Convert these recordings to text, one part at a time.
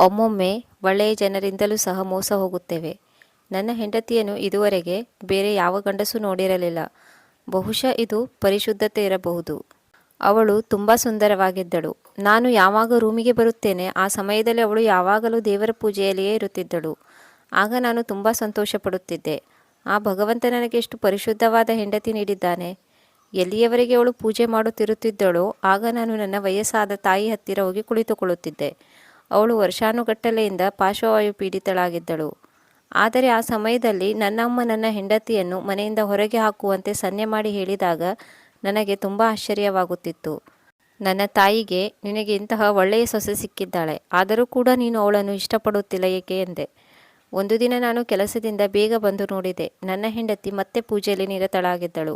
ಒಮ್ಮೊಮ್ಮೆ ಒಳ್ಳೆಯ ಜನರಿಂದಲೂ ಸಹ ಮೋಸ ಹೋಗುತ್ತೇವೆ. ನನ್ನ ಹೆಂಡತಿಯನ್ನು ಇದುವರೆಗೆ ಬೇರೆ ಯಾವ ಗಂಡಸು ನೋಡಿರಲಿಲ್ಲ. ಬಹುಶಃ ಇದು ಪರಿಶುದ್ಧತೆ ಇರಬಹುದು. ಅವಳು ತುಂಬ ಸುಂದರವಾಗಿದ್ದಳು. ನಾನು ಯಾವಾಗ ರೂಮಿಗೆ ಬರುತ್ತೇನೆ, ಆ ಸಮಯದಲ್ಲಿ ಅವಳು ಯಾವಾಗಲೂ ದೇವರ ಪೂಜೆಯಲ್ಲಿಯೇ ಇರುತ್ತಿದ್ದಳು. ಆಗ ನಾನು ತುಂಬ ಸಂತೋಷ ಪಡುತ್ತಿದ್ದೆ ಆ ಭಗವಂತ ನನಗೆ ಎಷ್ಟು ಪರಿಶುದ್ಧವಾದ ಹೆಂಡತಿ ನೀಡಿದ್ದಾನೆ. ಎಲ್ಲಿಯವರೆಗೆ ಅವಳು ಪೂಜೆ ಮಾಡುತ್ತಿರುತ್ತಿದ್ದಳೋ, ಆಗ ನಾನು ನನ್ನ ವಯಸ್ಸಾದ ತಾಯಿ ಹತ್ತಿರ ಹೋಗಿ ಕುಳಿತುಕೊಳ್ಳುತ್ತಿದ್ದೆ. ಅವಳು ವರ್ಷಾನುಗಟ್ಟಲೆಯಿಂದ ಪಾರ್ಶ್ವವಾಯು ಪೀಡಿತಳಾಗಿದ್ದಳು. ಆದರೆ ಆ ಸಮಯದಲ್ಲಿ ನನ್ನಮ್ಮ ನನ್ನ ಹೆಂಡತಿಯನ್ನು ಮನೆಯಿಂದ ಹೊರಗೆ ಹಾಕುವಂತೆ ಸನ್ನೆ ಮಾಡಿ ಹೇಳಿದಾಗ ನನಗೆ ತುಂಬ ಆಶ್ಚರ್ಯವಾಗುತ್ತಿತ್ತು. ನನ್ನ ತಾಯಿಗೆ ನಿನಗೆ ಇಂತಹ ಒಳ್ಳೆಯ ಸೊಸೆ ಸಿಕ್ಕಿದ್ದಾಳೆ, ಆದರೂ ಕೂಡ ನೀನು ಅವಳನ್ನು ಇಷ್ಟಪಡುತ್ತಿಲ್ಲ ಏಕೆ ಎಂದೆ. ಒಂದು ದಿನ ನಾನು ಕೆಲಸದಿಂದ ಬೇಗ ಬಂದು ನೋಡಿದೆ, ನನ್ನ ಹೆಂಡತಿ ಮತ್ತೆ ಪೂಜೆಯಲ್ಲಿ ನಿರತಳಾಗಿದ್ದಳು.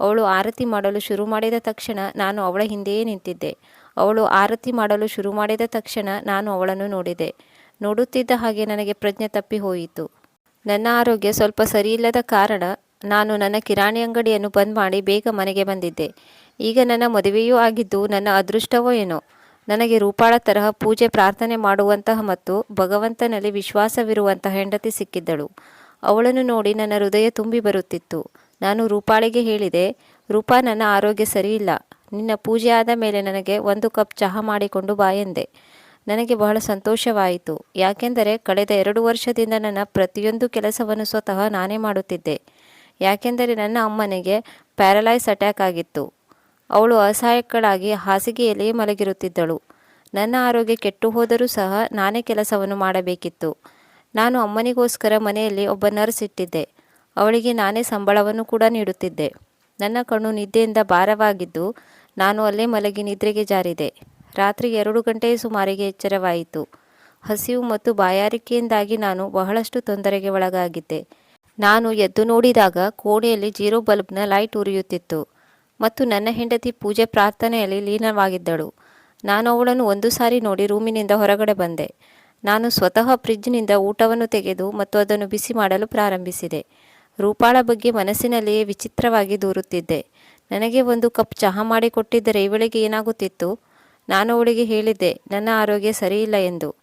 ಅವಳು ಆರತಿ ಮಾಡಲು ಶುರು ಮಾಡಿದ ತಕ್ಷಣ ನಾನು ಅವಳ ಹಿಂದೆಯೇ ನಿಂತಿದ್ದೆ. ಅವಳು ಆರತಿ ಮಾಡಲು ಶುರು ಮಾಡಿದ ತಕ್ಷಣ ನಾನು ಅವಳನ್ನು ನೋಡಿದೆ. ನೋಡುತ್ತಿದ್ದ ಹಾಗೆ ನನಗೆ ಪ್ರಜ್ಞೆ ತಪ್ಪಿ ಹೋಯಿತು. ನನ್ನ ಆರೋಗ್ಯ ಸ್ವಲ್ಪ ಸರಿಯಿಲ್ಲದ ಕಾರಣ ನಾನು ನನ್ನ ಕಿರಾಣಿ ಅಂಗಡಿಯನ್ನು ಬಂದ್ ಮಾಡಿ ಬೇಗ ಮನೆಗೆ ಬಂದಿದ್ದೆ. ಈಗ ನನ್ನ ಮದುವೆಯೂ ಆಗಿದ್ದು ನನ್ನ ಅದೃಷ್ಟವೋ ಏನೋ? ನನಗೆ ರೂಪಾಳ ತರಹ ಪೂಜೆ, ಪ್ರಾರ್ಥನೆ ಮಾಡುವಂತಹ ಮತ್ತು ಭಗವಂತನಲ್ಲಿ ವಿಶ್ವಾಸವಿರುವಂತಹ ಹೆಂಡತಿ ಸಿಕ್ಕಿದ್ದಳು. ಅವಳನ್ನು ನೋಡಿ ನನ್ನ ಹೃದಯ ತುಂಬಿ ಬರುತ್ತಿತ್ತು. ನಾನು ರೂಪಾಳಿಗೆ ಹೇಳಿದೆ, ರೂಪಾ, ನನ್ನ ಆರೋಗ್ಯ ಸರಿಯಿಲ್ಲ. ನಿನ್ನ ಪೂಜೆ ಆದ ಮೇಲೆ ನನಗೆ ಒಂದು ಕಪ್ ಚಹಾ ಮಾಡಿಕೊಂಡು ಬಾ ಎಂದೆ. ನನಗೆ ಬಹಳ ಸಂತೋಷವಾಯಿತು. ಯಾಕೆಂದರೆ ಕಳೆದ ಎರಡು ವರ್ಷದಿಂದ ನನ್ನ ಪ್ರತಿಯೊಂದು ಕೆಲಸವನ್ನು ಸ್ವತಃ ನಾನೇ ಮಾಡುತ್ತಿದ್ದೆ. ಯಾಕೆಂದರೆ ನನ್ನ ಅಮ್ಮನಿಗೆ ಪ್ಯಾರಲೈಸ್ ಅಟ್ಯಾಕ್ ಆಗಿತ್ತು. ಅವಳು ಅಸಹಾಯಕ್ಕಳಾಗಿ ಹಾಸಿಗೆಯಲ್ಲಿಯೇ ಮಲಗಿರುತ್ತಿದ್ದಳು. ನನ್ನ ಆರೋಗ್ಯ ಕೆಟ್ಟು ಹೋದರೂ ಸಹ ನಾನೇ ಕೆಲಸವನ್ನು ಮಾಡಬೇಕಿತ್ತು. ನಾನು ಅಮ್ಮನಿಗೋಸ್ಕರ ಮನೆಯಲ್ಲಿ ಒಬ್ಬ ನರ್ಸ್ ಇಟ್ಟಿದ್ದೆ. ಅವಳಿಗೆ ನಾನೇ ಸಂಬಳವನ್ನು ಕೂಡ ನೀಡುತ್ತಿದ್ದೆ. ನನ್ನ ಕಣ್ಣು ನಿದ್ದೆಯಿಂದ ಭಾರವಾಗಿದ್ದು ನಾನು ಅಲ್ಲೇ ಮಲಗಿ ನಿದ್ರೆಗೆ ಜಾರಿದೆ. ರಾತ್ರಿ ಎರಡು ಗಂಟೆಯ ಸುಮಾರಿಗೆ ಎಚ್ಚರವಾಯಿತು. ಹಸಿವು ಮತ್ತು ಬಾಯಾರಿಕೆಯಿಂದಾಗಿ ನಾನು ಬಹಳಷ್ಟು ತೊಂದರೆಗೆ ಒಳಗಾಗಿದ್ದೆ. ನಾನು ಎದ್ದು ನೋಡಿದಾಗ ಕೋಣೆಯಲ್ಲಿ ಜೀರೋ ಬಲ್ಬ್ನ ಲೈಟ್ ಉರಿಯುತ್ತಿತ್ತು ಮತ್ತು ನನ್ನ ಹೆಂಡತಿ ಪೂಜೆ ಪ್ರಾರ್ಥನೆಯಲ್ಲಿ ಲೀನವಾಗಿದ್ದಳು. ನಾನು ಅವಳನ್ನು ಒಂದು ಸಾರಿ ನೋಡಿ ರೂಮಿನಿಂದ ಹೊರಗಡೆ ಬಂದೆ. ನಾನು ಸ್ವತಃ ಫ್ರಿಜ್ನಿಂದ ಊಟವನ್ನು ತೆಗೆದು ಮತ್ತು ಅದನ್ನು ಬಿಸಿ ಮಾಡಲು ಪ್ರಾರಂಭಿಸಿದೆ. ರೂಪಾಳ ಬಗ್ಗೆ ಮನಸ್ಸಿನಲ್ಲಿಯೇ ವಿಚಿತ್ರವಾಗಿ ದೂರುತ್ತಿದ್ದೆ. ನನಗೆ ಒಂದು ಕಪ್ ಚಹಾ ಮಾಡಿ ಕೊಟ್ಟಿದ್ದರೆ ಇವಳಿಗೆ ಏನಾಗುತ್ತಿತ್ತು? ನಾನು ಅವಳಿಗೆ ಹೇಳಿದ್ದೆ, ನನ್ನ ಆರೋಗ್ಯ ಸರಿಯಿಲ್ಲ ಎಂದು.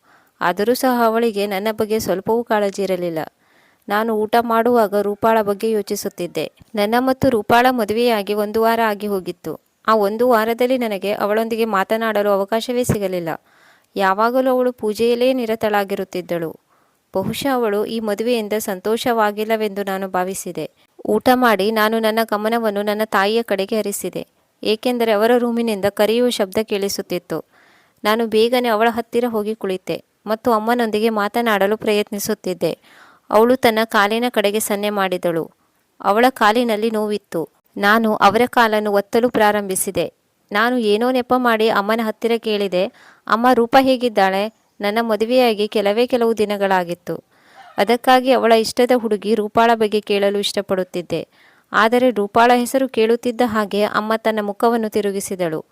ಆದರೂ ಸಹ ಅವಳಿಗೆ ನನ್ನ ಬಗ್ಗೆ ಸ್ವಲ್ಪವೂ ಕಾಳಜಿ ಇರಲಿಲ್ಲ. ನಾನು ಊಟ ಮಾಡುವಾಗ ರೂಪಾಳ ಬಗ್ಗೆ ಯೋಚಿಸುತ್ತಿದ್ದೆ. ನನ್ನ ಮತ್ತು ರೂಪಾಳ ಮದುವೆಯಾಗಿ ಒಂದು ವಾರ ಆಗಿ ಹೋಗಿತ್ತು. ಆ ಒಂದು ವಾರದಲ್ಲಿ ನನಗೆ ಅವಳೊಂದಿಗೆ ಮಾತನಾಡಲು ಅವಕಾಶವೇ ಸಿಗಲಿಲ್ಲ. ಯಾವಾಗಲೂ ಅವಳು ಪೂಜೆಯಲ್ಲೇ ನಿರತಳಾಗಿರುತ್ತಿದ್ದಳು. ಬಹುಶಃ ಅವಳು ಈ ಮದುವೆಯಿಂದ ಸಂತೋಷವಾಗಿಲ್ಲವೆಂದು ನಾನು ಭಾವಿಸಿದೆ. ಊಟ ಮಾಡಿ ನಾನು ನನ್ನ ಗಮನವನ್ನು ನನ್ನ ತಾಯಿಯ ಕಡೆಗೆ ಹರಿಸಿದೆ. ಏಕೆಂದರೆ ಅವರ ರೂಮಿನಿಂದ ಕರೆಯುವ ಶಬ್ದ ಕೇಳಿಸುತ್ತಿತ್ತು. ನಾನು ಬೇಗನೆ ಅವಳ ಹತ್ತಿರ ಹೋಗಿ ಕುಳಿತೆ ಮತ್ತು ಅಮ್ಮನೊಂದಿಗೆ ಮಾತನಾಡಲು ಪ್ರಯತ್ನಿಸುತ್ತಿದ್ದೆ. ಅವಳು ತನ್ನ ಕಾಲಿನ ಕಡೆಗೆ ಸನ್ನೆ ಮಾಡಿದಳು. ಅವಳ ಕಾಲಿನಲ್ಲಿ ನೋವಿತ್ತು. ನಾನು ಅವರ ಕಾಲನ್ನು ಒತ್ತಲು ಪ್ರಾರಂಭಿಸಿದೆ. ನಾನು ಏನೋ ನೆಪ ಮಾಡಿ ಅಮ್ಮನ ಹತ್ತಿರ ಕೇಳಿದೆ, ಅಮ್ಮ ರೂಪ ಹೇಗಿದ್ದಾಳೆ? ನನ್ನ ಮದುವೆಯಾಗಿ ಕೆಲವೇ ಕೆಲವು ದಿನಗಳಾಗಿತ್ತು. ಅದಕ್ಕಾಗಿ ಅವಳ ಇಷ್ಟದ ಹುಡುಗಿ ರೂಪಾಳ ಬಗ್ಗೆ ಕೇಳಲು ಇಷ್ಟಪಡುತ್ತಿದ್ದೆ. ಆದರೆ ರೂಪಾಳ ಹೆಸರು ಕೇಳುತ್ತಿದ್ದ ಹಾಗೆ ಅಮ್ಮ ತನ್ನ ಮುಖವನ್ನು ತಿರುಗಿಸಿದಳು.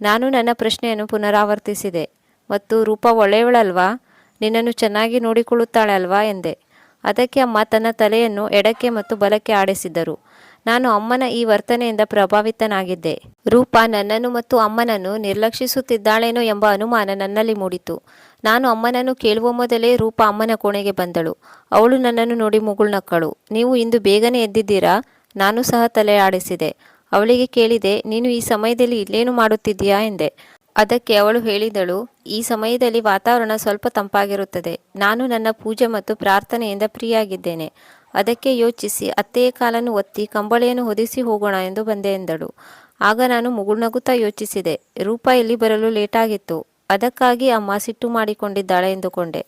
ನಾನು ನನ್ನ ಪ್ರಶ್ನೆಯನ್ನು ಪುನರಾವರ್ತಿಸಿದೆ. ಮತ್ತು ರೂಪ ಒಳ್ಳೆಯವಳಲ್ವಾ? ನಿನ್ನನ್ನು ಚೆನ್ನಾಗಿ ನೋಡಿಕೊಳ್ಳುತ್ತಾಳೆ ಅಲ್ವಾ ಎಂದೆ. ಅದಕ್ಕೆ ಅಮ್ಮ ತನ್ನ ತಲೆಯನ್ನು ಎಡಕ್ಕೆ ಮತ್ತು ಬಲಕ್ಕೆ ಆಡಿಸಿದರು ನಾನು ಅಮ್ಮನ ಈ ವರ್ತನೆಯಿಂದ ಪ್ರಭಾವಿತನಾಗಿದ್ದೆ. ರೂಪ ನನ್ನನ್ನು ಮತ್ತು ಅಮ್ಮನನ್ನು ನಿರ್ಲಕ್ಷಿಸುತ್ತಿದ್ದಾಳೇನೋ ಎಂಬ ಅನುಮಾನ ನನ್ನಲ್ಲಿ ಮೂಡಿತು. ನಾನು ಅಮ್ಮನನ್ನು ಕೇಳುವ ಮೊದಲೇ ರೂಪ ಅಮ್ಮನ ಕೋಣೆಗೆ ಬಂದಳು. ಅವಳು ನನ್ನನ್ನು ನೋಡಿ ಮುಗುಳ್ನಕ್ಕಳು ನೀವು ಇಂದು ಬೇಗನೆ ಎದ್ದಿದ್ದೀರಾ? ನಾನು ಸಹ ತಲೆ ಆಡಿಸಿದೆ. ಅವಳಿಗೆ ಕೇಳಿದೆ, ನೀನು ಈ ಸಮಯದಲ್ಲಿ ಇಲ್ಲೇನು ಮಾಡುತ್ತಿದ್ದೀಯಾ? ಎಂದೆ. ಅದಕ್ಕೆ ಅವಳು ಹೇಳಿದಳು, ಈ ಸಮಯದಲ್ಲಿ ವಾತಾವರಣ ಸ್ವಲ್ಪ ತಂಪಾಗಿರುತ್ತದೆ. ನಾನು ನನ್ನ ಪೂಜೆ ಮತ್ತು ಪ್ರಾರ್ಥನೆಯಿಂದ ಪ್ರಿಯಾಗಿದ್ದೇನೆ. ಅದಕ್ಕೆ ಯೋಚಿಸಿ, ಅತ್ತೆಯ ಕಾಲನ್ನು ಒತ್ತಿ ಕಂಬಳಿಯನ್ನು ಹೊದಿಸಿ ಹೋಗೋಣ ಎಂದು ಬಂದೆ ಎಂದಳು. ಆಗ ನಾನು ಮುಗುಳ್ನಗುತ್ತಾ ಯೋಚಿಸಿದೆ, ರೂಪ ಇಲ್ಲಿ ಬರಲು ಲೇಟಾಗಿತ್ತು? ಅದಕ್ಕಾಗಿ ಅಮ್ಮ ಸಿಟ್ಟು ಮಾಡಿಕೊಂಡಿದ್ದಾಳೆ ಎಂದುಕೊಂಡೆ.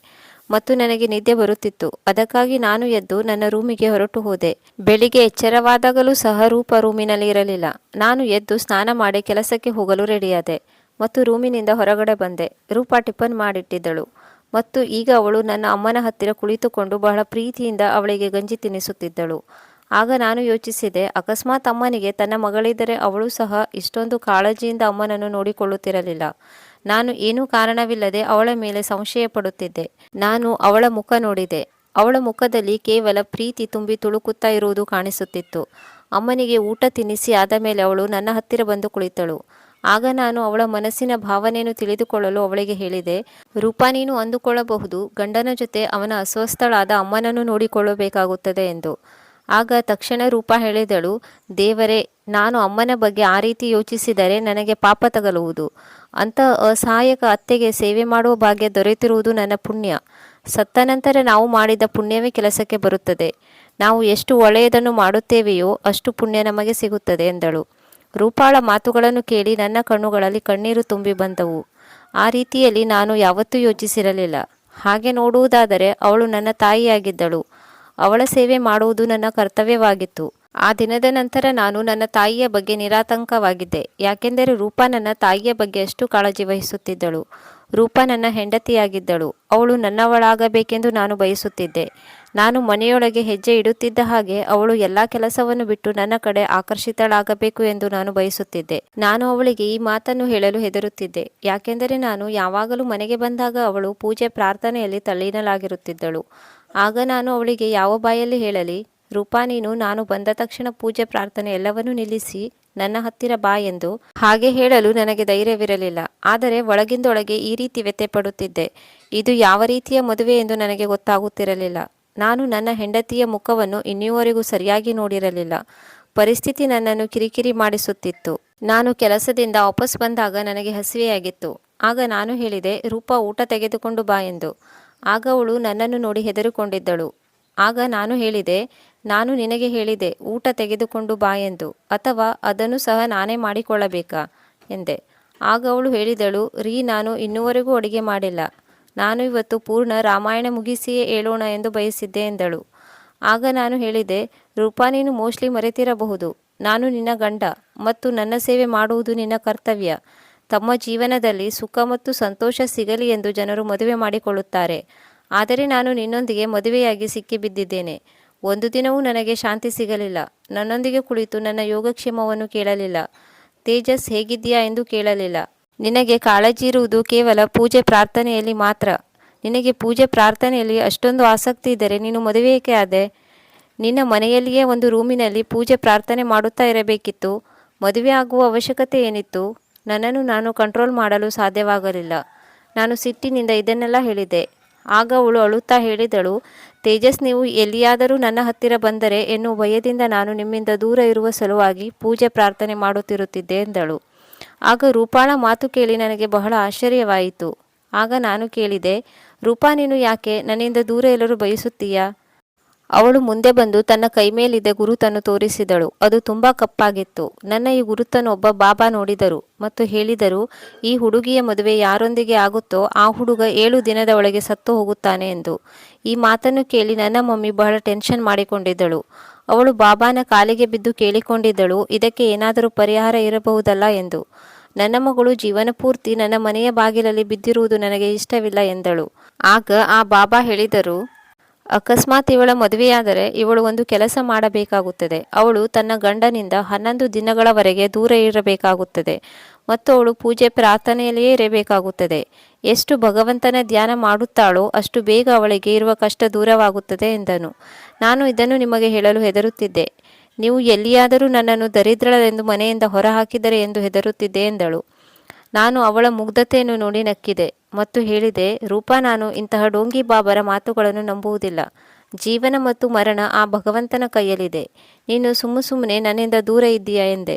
ಮತ್ತು ನನಗೆ ನಿದ್ದೆ ಬರುತ್ತಿತ್ತು. ಅದಕ್ಕಾಗಿ ನಾನು ಎದ್ದು ನನ್ನ ರೂಮಿಗೆ ಹೊರಟು ಹೋದೆ. ಬೆಳಿಗ್ಗೆ ಎಚ್ಚರವಾದಾಗಲೂ ಸಹ ರೂಪ ರೂಮಿನಲ್ಲಿ ಇರಲಿಲ್ಲ. ನಾನು ಎದ್ದು ಸ್ನಾನ ಮಾಡಿ ಕೆಲಸಕ್ಕೆ ಹೋಗಲು ರೆಡಿಯಾದೆ. ಮತ್ತು ರೂಮಿನಿಂದ ಹೊರಗಡೆ ಬಂದೆ. ರೂಪ ಟಿಫನ್ ಮಾಡಿಟ್ಟಿದ್ದಳು. ಮತ್ತು ಈಗ ಅವಳು ನನ್ನ ಅಮ್ಮನ ಹತ್ತಿರ ಕುಳಿತುಕೊಂಡು ಬಹಳ ಪ್ರೀತಿಯಿಂದ ಅವಳಿಗೆ ಗಂಜಿ ತಿನ್ನಿಸುತ್ತಿದ್ದಳು ಆಗ ನಾನು ಯೋಚಿಸಿದೆ, ಅಕಸ್ಮಾತ್ ಅಮ್ಮನಿಗೆ ತನ್ನ ಮಗಳಿದ್ದರೆ ಅವಳು ಸಹ ಇಷ್ಟೊಂದು ಕಾಳಜಿಯಿಂದ ಅಮ್ಮನನ್ನು ನೋಡಿಕೊಳ್ಳುತ್ತಿರಲಿಲ್ಲ. ನಾನು ಏನೂ ಕಾರಣವಿಲ್ಲದೆ ಅವಳ ಮೇಲೆ ಸಂಶಯ ಪಡುತ್ತಿದ್ದೆ ನಾನು ಅವಳ ಮುಖ ನೋಡಿದೆ. ಅವಳ ಮುಖದಲ್ಲಿ ಕೇವಲ ಪ್ರೀತಿ ತುಂಬಿ ತುಳುಕುತ್ತಾ ಇರುವುದು ಕಾಣಿಸುತ್ತಿತ್ತು. ಅಮ್ಮನಿಗೆ ಊಟ ತಿನ್ನಿಸಿ ಆದ ಮೇಲೆ ಅವಳು ನನ್ನ ಹತ್ತಿರ ಬಂದು ಕುಳಿತಳು. ಆಗ ನಾನು ಅವಳ ಮನಸ್ಸಿನ ಭಾವನೆಯನ್ನು ತಿಳಿದುಕೊಳ್ಳಲು ಅವಳಿಗೆ ಹೇಳಿದೆ, ರೂಪಾ, ನೀನು ಅಂದುಕೊಳ್ಳಬಹುದು. ಗಂಡನ ಜೊತೆ ಅವನ ಅಸ್ವಸ್ಥಳಾದ ಅಮ್ಮನನ್ನು ನೋಡಿಕೊಳ್ಳಬೇಕಾಗುತ್ತದೆ ಎಂದು. ಆಗ ತಕ್ಷಣ ರೂಪ ಹೇಳಿದಳು, ದೇವರೇ, ನಾನು ಅಮ್ಮನ ಬಗ್ಗೆ ಆ ರೀತಿ ಯೋಚಿಸಿದರೆ ನನಗೆ ಪಾಪ ತಗಲುವುದು. ಅಂತ ಅಸಹಾಯಕ ಅತ್ತೆಗೆ ಸೇವೆ ಮಾಡುವ ಭಾಗ್ಯ ದೊರೆತಿರುವುದು ನನ್ನ ಪುಣ್ಯ. ಸತ್ತ ನಂತರ ನಾವು ಮಾಡಿದ ಪುಣ್ಯವೇ ಕೆಲಸಕ್ಕೆ ಬರುತ್ತದೆ. ನಾವು ಎಷ್ಟು ಒಳ್ಳೆಯದನ್ನು ಮಾಡುತ್ತೇವೆಯೋ ಅಷ್ಟು ಪುಣ್ಯ ನಮಗೆ ಸಿಗುತ್ತದೆ ಎಂದಳು. ರೂಪಾಳ ಮಾತುಗಳನ್ನು ಕೇಳಿ ನನ್ನ ಕಣ್ಣುಗಳಲ್ಲಿ ಕಣ್ಣೀರು ತುಂಬಿ ಬಂದವು. ಆ ರೀತಿಯಲ್ಲಿ ನಾನು ಯಾವತ್ತೂ ಯೋಚಿಸಿರಲಿಲ್ಲ. ಹಾಗೆ ನೋಡುವುದಾದರೆ ಅವಳು ನನ್ನ ತಾಯಿಯಾಗಿದ್ದಳು. ಅವಳ ಸೇವೆ ಮಾಡುವುದು ನನ್ನ ಕರ್ತವ್ಯವಾಗಿತ್ತು. ಆ ದಿನದ ನಂತರ ನಾನು ನನ್ನ ತಾಯಿಯ ಬಗ್ಗೆ ನಿರಾತಂಕವಾಗಿದ್ದೆ. ಯಾಕೆಂದರೆ ರೂಪಾ ನನ್ನ ತಾಯಿಯ ಬಗ್ಗೆ ಅಷ್ಟು ಕಾಳಜಿ ವಹಿಸುತ್ತಿದ್ದಳು. ರೂಪಾ ನನ್ನ ಹೆಂಡತಿಯಾಗಿದ್ದಳು. ಅವಳು ನನ್ನವಳಾಗಬೇಕೆಂದು ನಾನು ಬಯಸುತ್ತಿದ್ದೆ. ನಾನು ಮನೆಯೊಳಗೆ ಹೆಜ್ಜೆ ಇಡುತ್ತಿದ್ದ ಹಾಗೆ ಅವಳು ಎಲ್ಲ ಕೆಲಸವನ್ನು ಬಿಟ್ಟು ನನ್ನ ಕಡೆ ಆಕರ್ಷಿತಳಾಗಬೇಕು ಎಂದು ನಾನು ಬಯಸುತ್ತಿದ್ದೆ. ನಾನು ಅವಳಿಗೆ ಈ ಮಾತನ್ನು ಹೇಳಲು ಹೆದರುತ್ತಿದ್ದೆ. ಯಾಕೆಂದರೆ ನಾನು ಯಾವಾಗಲೂ ಮನೆಗೆ ಬಂದಾಗ ಅವಳು ಪೂಜೆ, ಪ್ರಾರ್ಥನೆಯಲ್ಲಿ ತಲ್ಲೀನಲಾಗಿರುತ್ತಿದ್ದಳು ಆಗ ನಾನು ಅವಳಿಗೆ ಯಾವ ಬಾಯಲ್ಲಿ ಹೇಳಲಿ, ರೂಪಾ ನೀನು, ನಾನು ಬಂದ ತಕ್ಷಣ ಪೂಜೆ ಪ್ರಾರ್ಥನೆ ಎಲ್ಲವನ್ನೂ ನಿಲ್ಲಿಸಿ ನನ್ನ ಹತ್ತಿರ ಬಾ ಎಂದು ಹಾಗೆ ಹೇಳಲು ನನಗೆ ಧೈರ್ಯವಿರಲಿಲ್ಲ. ಆದರೆ ಒಳಗಿಂದೊಳಗೆ ಈ ರೀತಿ ವ್ಯಥೆ ಪಡುತ್ತಿದ್ದೆ ಇದು ಯಾವ ರೀತಿಯ ಮದುವೆ ಎಂದು ನನಗೆ ಗೊತ್ತಾಗುತ್ತಿರಲಿಲ್ಲ. ನಾನು ನನ್ನ ಹೆಂಡತಿಯ ಮುಖವನ್ನು ಇನ್ನೂವರೆಗೂ ಸರಿಯಾಗಿ ನೋಡಿರಲಿಲ್ಲ. ಪರಿಸ್ಥಿತಿ ನನ್ನನ್ನು ಕಿರಿಕಿರಿ ಮಾಡಿಸುತ್ತಿತ್ತು. ನಾನು ಕೆಲಸದಿಂದ ವಾಪಸ್ ಬಂದಾಗ ನನಗೆ ಹಸಿವೆಯಾಗಿತ್ತು. ಆಗ ನಾನು ಹೇಳಿದೆ, ರೂಪಾ, ಊಟ ತೆಗೆದುಕೊಂಡು ಬಾ ಎಂದು. ಆಗ ಅವಳು ನನ್ನನ್ನು ನೋಡಿ ಹೆದರಿಕೊಂಡಿದ್ದಳು. ಆಗ ನಾನು ಹೇಳಿದೆ, ನಾನು ನಿನಗೆ ಹೇಳಿದೆ, ಊಟ ತೆಗೆದುಕೊಂಡು ಬಾ ಎಂದು. ಅಥವಾ ಅದನ್ನು ಸಹ ನಾನೇ ಮಾಡಿಕೊಳ್ಳಬೇಕಾ? ಎಂದೆ. ಆಗ ಅವಳು ಹೇಳಿದಳು, ರೀ, ನಾನು ಇನ್ನುವರೆಗೂ ಅಡುಗೆ ಮಾಡಿಲ್ಲ. ನಾನು ಇವತ್ತು ಪೂರ್ಣ ರಾಮಾಯಣ ಮುಗಿಸಿಯೇ ಹೇಳೋಣ ಎಂದು ಬಯಸಿದ್ದೆ, ಎಂದಳು. ಆಗ ನಾನು ಹೇಳಿದೆ, ರೂಪಾ, ನೀನು ಮೋಸ್ಟ್ಲಿ ಮರೆತಿರಬಹುದು. ನಾನು ನಿನ್ನ ಗಂಡ ಮತ್ತು ನನ್ನ ಸೇವೆ ಮಾಡುವುದು ನಿನ್ನ ಕರ್ತವ್ಯ. ತಮ್ಮ ಜೀವನದಲ್ಲಿ ಸುಖ ಮತ್ತು ಸಂತೋಷ ಸಿಗಲಿ ಎಂದು ಜನರು ಮದುವೆ ಮಾಡಿಕೊಳ್ಳುತ್ತಾರೆ. ಆದರೆ ನಾನು ನಿನ್ನೊಂದಿಗೆ ಮದುವೆಯಾಗಿ ಸಿಕ್ಕಿಬಿದ್ದಿದ್ದೇನೆ. ಒಂದು ದಿನವೂ ನನಗೆ ಶಾಂತಿ ಸಿಗಲಿಲ್ಲ. ನನ್ನೊಂದಿಗೆ ಕುಳಿತು ನನ್ನ ಯೋಗಕ್ಷೇಮವನ್ನು ಕೇಳಲಿಲ್ಲ. ತೇಜಸ್, ಹೇಗಿದ್ದೀಯಾ ಎಂದು ಕೇಳಲಿಲ್ಲ. ನಿನಗೆ ಕಾಳಜಿ ಇರುವುದು ಕೇವಲ ಪೂಜೆ ಪ್ರಾರ್ಥನೆಯಲ್ಲಿ ಮಾತ್ರ. ನಿನಗೆ ಪೂಜೆ ಪ್ರಾರ್ಥನೆಯಲ್ಲಿ ಅಷ್ಟೊಂದು ಆಸಕ್ತಿ ಇದ್ದರೆ ನೀನು ಮದುವೆ ಏಕೆ ಆದೆ? ನಿನ್ನ ಮನೆಯಲ್ಲಿಯೇ ಒಂದು ರೂಮಿನಲ್ಲಿ ಪೂಜೆ ಪ್ರಾರ್ಥನೆ ಮಾಡುತ್ತಾ ಇರಬೇಕಿತ್ತು. ಮದುವೆ ಆಗುವ ಅವಶ್ಯಕತೆ ಏನಿತ್ತು? ನನ್ನನ್ನು ನಾನು ಕಂಟ್ರೋಲ್ ಮಾಡಲು ಸಾಧ್ಯವಾಗಲಿಲ್ಲ. ನಾನು ಸಿಟ್ಟಿನಿಂದ ಇದನ್ನೆಲ್ಲ ಹೇಳಿದೆ. ಆಗ ಅವಳು ಅಳುತ್ತಾ ಹೇಳಿದಳು, ತೇಜಸ್, ನೀವು ಎಲ್ಲಿಯಾದರೂ ನನ್ನ ಹತ್ತಿರ ಬಂದರೆ ಎನ್ನುವ ಭಯದಿಂದ ನಾನು ನಿಮ್ಮಿಂದ ದೂರ ಇರುವ ಸಲುವಾಗಿ ಪೂಜೆ ಪ್ರಾರ್ಥನೆ ಮಾಡುತ್ತಿರುತ್ತಿದ್ದೆ, ಎಂದಳು. ಆಗ ರೂಪಾಳ ಮಾತು ಕೇಳಿ ನನಗೆ ಬಹಳ ಆಶ್ಚರ್ಯವಾಯಿತು. ಆಗ ನಾನು ಕೇಳಿದೆ, ರೂಪಾ, ನೀನು ಯಾಕೆ ನನ್ನಿಂದ ದೂರ ಎಲ್ಲರೂ ಬಯಸುತ್ತೀಯಾ? ಅವಳು ಮುಂದೆ ಬಂದು ತನ್ನ ಕೈ ಮೇಲಿದ್ದ ಗುರುತನ್ನು ತೋರಿಸಿದಳು. ಅದು ತುಂಬಾ ಕಪ್ಪಾಗಿತ್ತು. ನನ್ನ ಈ ಗುರುತನ್ನು ಒಬ್ಬ ಬಾಬಾ ನೋಡಿದರು ಮತ್ತು ಹೇಳಿದರು, ಈ ಹುಡುಗಿಯ ಮದುವೆ ಯಾರೊಂದಿಗೆ ಆಗುತ್ತೋ ಆ ಹುಡುಗ ಏಳು ದಿನದ ಒಳಗೆ ಸತ್ತು ಹೋಗುತ್ತಾನೆ ಎಂದು. ಈ ಮಾತನ್ನು ಕೇಳಿ ನನ್ನ ಮಮ್ಮಿ ಬಹಳ ಟೆನ್ಷನ್ ಮಾಡಿಕೊಂಡಿದ್ದಳು. ಅವಳು ಬಾಬಾನ ಕಾಲಿಗೆ ಬಿದ್ದು ಕೇಳಿಕೊಂಡಿದ್ದಳು, ಇದಕ್ಕೆ ಏನಾದರೂ ಪರಿಹಾರ ಇರಬಹುದಲ್ಲ ಎಂದು. ನನ್ನ ಮಗಳು ಜೀವನ ಪೂರ್ತಿ ನನ್ನ ಮನೆಯ ಬಾಗಿಲಲ್ಲಿ ಬಿದ್ದಿರುವುದು ನನಗೆ ಇಷ್ಟವಿಲ್ಲ ಎಂದಳು. ಆಗ ಆ ಬಾಬಾ ಹೇಳಿದರು ಅಕಸ್ಮಾತ್ ಇವಳ ಮದುವೆಯಾದರೆ ಇವಳು ಒಂದು ಕೆಲಸ ಮಾಡಬೇಕಾಗುತ್ತದೆ. ಅವಳು ತನ್ನ ಗಂಡನಿಂದ ಹನ್ನೊಂದು ದಿನಗಳವರೆಗೆ ದೂರ ಇರಬೇಕಾಗುತ್ತದೆ ಮತ್ತು ಅವಳು ಪೂಜೆ ಪ್ರಾರ್ಥನೆಯಲ್ಲಿಯೇ ಇರಬೇಕಾಗುತ್ತದೆ. ಎಷ್ಟು ಭಗವಂತನ ಧ್ಯಾನ ಮಾಡುತ್ತಾಳೋ ಅಷ್ಟು ಬೇಗ ಅವಳಿಗೆ ಇರುವ ಕಷ್ಟ ದೂರವಾಗುತ್ತದೆ ಎಂದನು. ನಾನು ಇದನ್ನು ನಿಮಗೆ ಹೇಳಲು ಹೆದರುತ್ತಿದ್ದೆ. ನೀವು ಎಲ್ಲಿಯಾದರೂ ನನ್ನನ್ನು ದರಿದ್ರಳೆಂದು ಮನೆಯಿಂದ ಹೊರಹಾಕಿದರೆ ಎಂದು ಹೆದರುತ್ತಿದ್ದೆ ಎಂದಳು. ನಾನು ಅವಳ ಮುಗ್ಧತೆಯನ್ನು ನೋಡಿ ನಕ್ಕಿದೆ. ಮತ್ತು ಹೇಳಿದೆ, ರೂಪಾ, ನಾನು ಇಂತಹ ಡೋಂಗಿ ಬಾಬರ ಮಾತುಗಳನ್ನು ನಂಬುವುದಿಲ್ಲ. ಜೀವನ ಮತ್ತು ಮರಣ ಆ ಭಗವಂತನ ಕೈಯಲ್ಲಿದೆ. ನೀನು ಸುಮ್ಮ ಸುಮ್ಮನೆ ನನ್ನಿಂದ ದೂರ ಇದ್ದೀಯಾ ಎಂದೆ.